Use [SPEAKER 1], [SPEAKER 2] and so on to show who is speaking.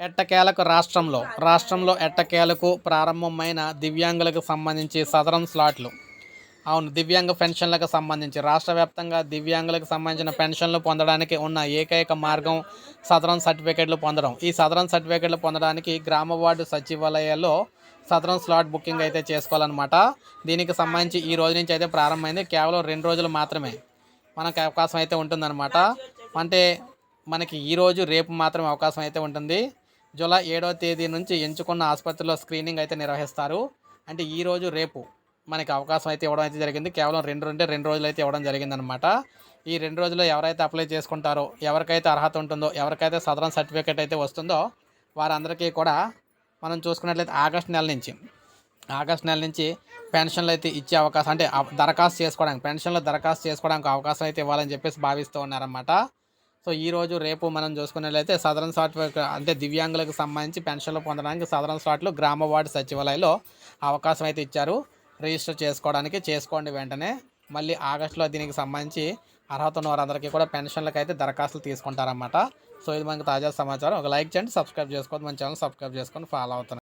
[SPEAKER 1] ఎట్టకేలకు రాష్ట్రంలో రాష్ట్రంలో ఎట్టకేలకు ప్రారంభమైన దివ్యాంగులకు సంబంధించి సదరం స్లాట్లు. అవును దివ్యాంగ పెన్షన్లకు సంబంధించి. రాష్ట్ర వ్యాప్తంగా దివ్యాంగులకు సంబంధించిన పెన్షన్లు పొందడానికి ఉన్న ఏకైక మార్గం సదరం సర్టిఫికేట్లు పొందడం. ఈ సదరం సర్టిఫికేట్లు పొందడానికి గ్రామ వార్డు సచివాలయాల్లో సదరం స్లాట్ బుకింగ్ అయితే చేసుకోవాలన్నమాట. దీనికి సంబంధించి ఈ రోజు నుంచి అయితే ప్రారంభమైంది. కేవలం రెండు రోజులు మాత్రమే మనకు అవకాశం అయితే ఉంటుందన్నమాట. అంటే మనకి ఈరోజు రేపు మాత్రమే అవకాశం అయితే ఉంటుంది. జూలై ఏడవ తేదీ నుంచి ఎంచుకున్న ఆసుపత్రిలో స్క్రీనింగ్ అయితే నిర్వహిస్తారు. అంటే ఈరోజు రేపు మనకి అవకాశం అయితే ఇవ్వడం అయితే జరిగింది. కేవలం రెండు అంటే రెండు రోజులు అయితే ఇవ్వడం జరిగిందనమాట ఈ రెండు రోజుల్లో ఎవరైతే అప్లై చేసుకుంటారో ఎవరికైతే అర్హత ఉంటుందో ఎవరికైతే సదరం సర్టిఫికేట్ అయితే వస్తుందో వారందరికీ కూడా మనం చూసుకున్నట్లయితే ఆగస్ట్ నెల నుంచి ఆగస్ట్ నెల నుంచి పెన్షన్లు అయితే ఇచ్చే అవకాశం అంటే దరఖాస్తు చేసుకోవడానికి పెన్షన్లు దరఖాస్తు చేసుకోవడానికి అవకాశం అయితే ఇవ్వాలని చెప్పేసి భావిస్తూ ఉన్నారన్నమాట. సో ఈ రోజు రేపు మనం చూసుకున్నట్లయితే సదరన్ సర్టిఫికేట్ అంటే దివ్యాంగులకు సంబంధించి పెన్షన్లు పొందడానికి సదరన్ స్లాట్లు గ్రామ వార్డు సచివాలయంలో అవకాశం అయితే ఇచ్చారు. రిజిస్టర్ చేసుకోవడానికి చేసుకోండి వెంటనే. మళ్ళీ ఆగస్టులో దీనికి సంబంధించి అర్హత ఉన్న వారందరికీ కూడా పెన్షన్లకు అయితే దరఖాస్తులు తీసుకుంటారన్నమాట. సో ఇది మనకి తాజా సమాచారం. ఒక లైక్ చేయండి సబ్స్క్రైబ్ చేసుకోవద్దు. మన ఛానల్ సబ్స్క్రైబ్ చేసుకొని ఫాలో అవుతున్నాను